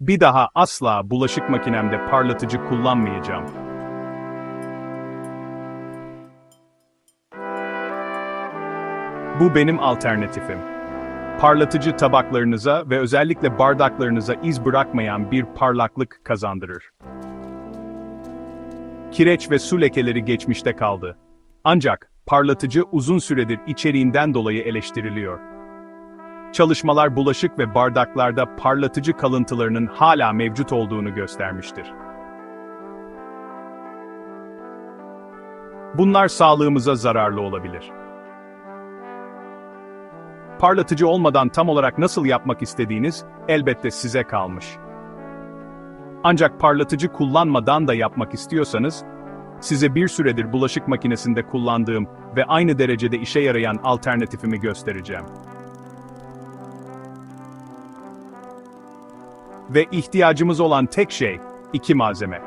Bir daha asla bulaşık makinemde parlatıcı kullanmayacağım. Bu benim alternatifim. Parlatıcı tabaklarınıza ve özellikle bardaklarınıza iz bırakmayan bir parlaklık kazandırır. Kireç ve su lekeleri geçmişte kaldı. Ancak parlatıcı uzun süredir içeriğinden dolayı eleştiriliyor. Çalışmalar bulaşık ve bardaklarda parlatıcı kalıntılarının hala mevcut olduğunu göstermiştir. Bunlar sağlığımıza zararlı olabilir. Parlatıcı olmadan tam olarak nasıl yapmak istediğiniz elbette size kalmış. Ancak parlatıcı kullanmadan da yapmak istiyorsanız, size bir süredir bulaşık makinesinde kullandığım ve aynı derecede işe yarayan alternatifimi göstereceğim. Ve ihtiyacımız olan tek şey, iki malzeme.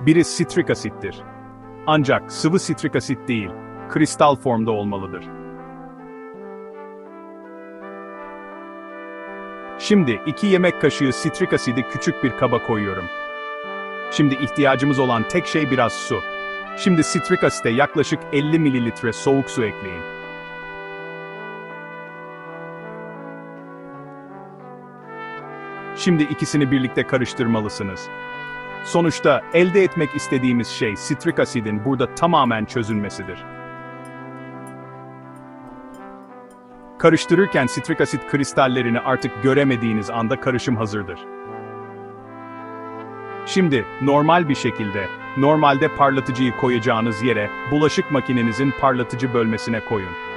Biri sitrik asittir. Ancak sıvı sitrik asit değil, kristal formda olmalıdır. Şimdi iki yemek kaşığı sitrik asidi küçük bir kaba koyuyorum. Şimdi ihtiyacımız olan tek şey biraz su. Şimdi sitrik asite yaklaşık 50 mililitre soğuk su ekleyin. Şimdi ikisini birlikte karıştırmalısınız. Sonuçta elde etmek istediğimiz şey sitrik asidin burada tamamen çözülmesidir. Karıştırırken sitrik asit kristallerini artık göremediğiniz anda karışım hazırdır. Şimdi normal bir şekilde, normalde parlatıcıyı koyacağınız yere bulaşık makinenizin parlatıcı bölmesine koyun.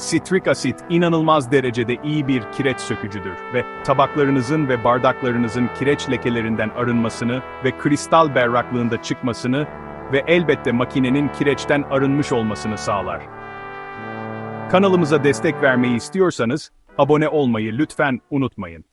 Sitrik asit inanılmaz derecede iyi bir kireç sökücüdür ve tabaklarınızın ve bardaklarınızın kireç lekelerinden arınmasını ve kristal berraklığında çıkmasını ve elbette makinenin kireçten arınmış olmasını sağlar. Kanalımıza destek vermeyi istiyorsanız abone olmayı lütfen unutmayın.